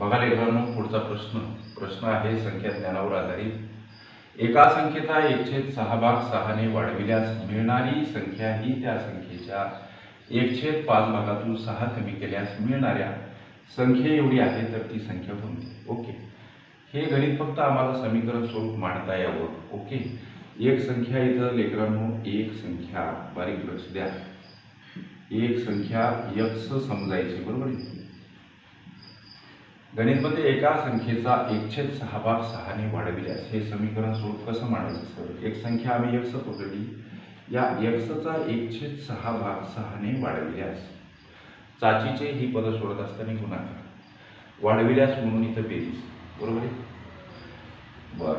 बघा लेकरांनो पुढचा प्रश्न प्रश्न आहे संख्या ज्ञानावर आधारित. एका संख्येचा एकछेद सहा भाग सहाने वाढविल्यास मिळणारी संख्या ही त्या संख्येच्या एकछेद पाच भागातून सहा कमी केल्यास मिळणाऱ्या संख्ये एवढी आहे तर ती संख्या कोणती? ओके. हे गणित फक्त आम्हाला समीकरण स्वरूप मांडता यावं. ओके. एक संख्या इथं लेकरांनो एक संख्या. बारीक लक्ष द्या. एक संख्या यक्स समजायची बरोबर आहे? गणितमध्ये एका संख्येचा एकछेद सहा भाग सहाने वाढविल्यास हे समीकरण स्वरूप कसं मांडायचं सर? एक संख्या आम्ही यक्स पकडली या यक्सचा एकछेद सहा भाग सहाने वाढविल्यास चाचीचे ही पदं सोडत असताना गुणाकार. वाढविल्यास म्हणून इथं बेरीज. बरोबर आहे? बर.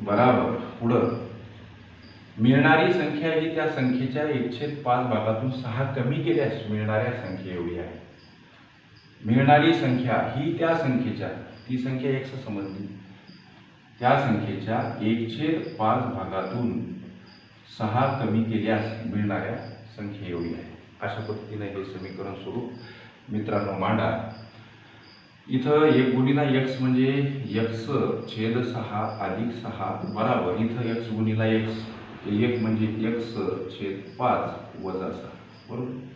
बराबर. पुढं. मिळणारी संख्या ही त्या संख्येच्या एकशे पाच भागातून सहा कमी केल्यास मिळणाऱ्या संख्ये एवढी आहे. मिळणारी संख्या ही त्या संख्येच्या ती संख्या एक समजली. त्या संख्येच्या एकछेद पाच भागातून सहा कमी केल्यास मिळणाऱ्या संख्या एवढी आहे. अशा पद्धतीने हे समीकरण स्वरूप मित्रांनो मांडा. इथं एक गुणिला यक्स म्हणजे यक्स छेद सहा अधिक सहा बराबर इथं यक्स गुणिला एक्स एक म्हणजे यक्स छेद पाच वजा सहा. बरोबर?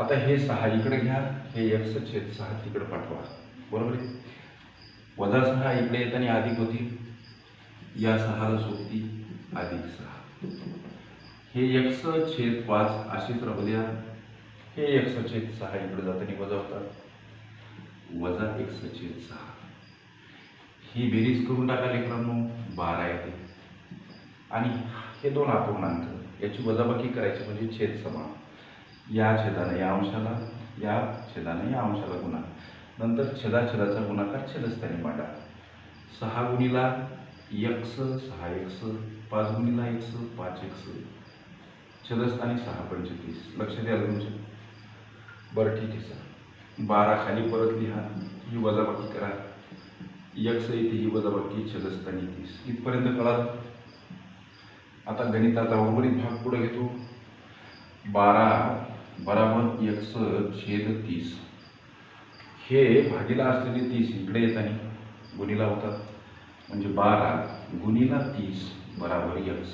आता हे सहा इकडे घ्या हे एक्स छेद सहा तिकडे पाठवा. बरोबर आहे? वजा सहा इकडे येताना अधिक होती या सहाला सोबती अधिक सहा. हे एक्स छेद पाच अशीच राहू द्या. हे एक्स छेद सहा इकडे जाताना वजा होतात. वजा एक्स छेद सहा. ही बेरीज करून टाका लेकरांनो बारा येते. आणि हे दोन अपूर्णांक याची वजाबाकी करायची म्हणजे छेद समान. या छेदाने या अंशाला या छेदाने या अंशाला गुणा. नंतर छेदाछेदाचा गुणाकार छेदस्थानी मांडा. सहा गुणीला एक्स सहा एक्स पाच गुणीला एक्स पाच एक्स छेदस्थानी सहा पंचवीस लक्ष द्या तुमच्या बरं ठीक आहे सर. बारा खाली परत लिहा. ही वजाबाकी करा. यक्स इथे ही वजाबाकी छेदस्थानी तीस. इथपर्यंत कळाल? आता गणिताचा उर्वरित भाग पुढे घेतो. बारा बराबर एकसष्ट छेद तीस. हे भागीला असलेले तीस इकडे येताना गुणीला होतात. म्हणजे बारा गुणीला तीस बराबर यक्स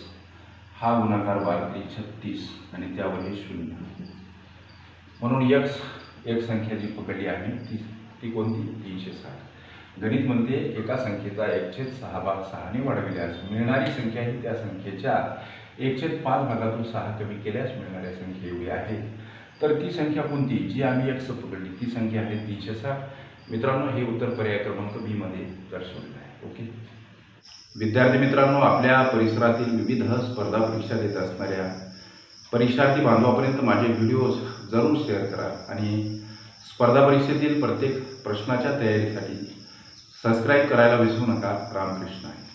हा गुणाकार बारा छत्तीस आणि त्यावर हे शून्य. म्हणून यक्स एक संख्या जी पकडली आहे ती ती कोणती? तीनशे साठ. गणित म्हणते एका संख्येचा एकछेद सहा भाग सहाने वाढविल्यास मिळणारी संख्या ही त्या संख्येच्या एकछेद पाच भागातून सहा कमी केल्यास मिळणाऱ्या संख्या एवढी आहे. तर ती संख्या कोणती? जी आम्ही एक्स पकडली. ती संख्या आहे तीनशे साठ. मित्रांनो हे उत्तर पर्याय क्रमांक बीमध्ये दर्शवलेलं आहे. ओके? विद्यार्थी मित्रांनो आपल्या परिसरातील विविध स्पर्धा परीक्षा देत असणाऱ्या परीक्षार्थी बांधवापर्यंत माझे व्हिडिओज जरूर शेअर करा आणि स्पर्धा परीक्षेतील प्रत्येक प्रश्नाच्या तयारीसाठी सबस्क्राईब करायला विसरू नका. रामकृष्ण आहे.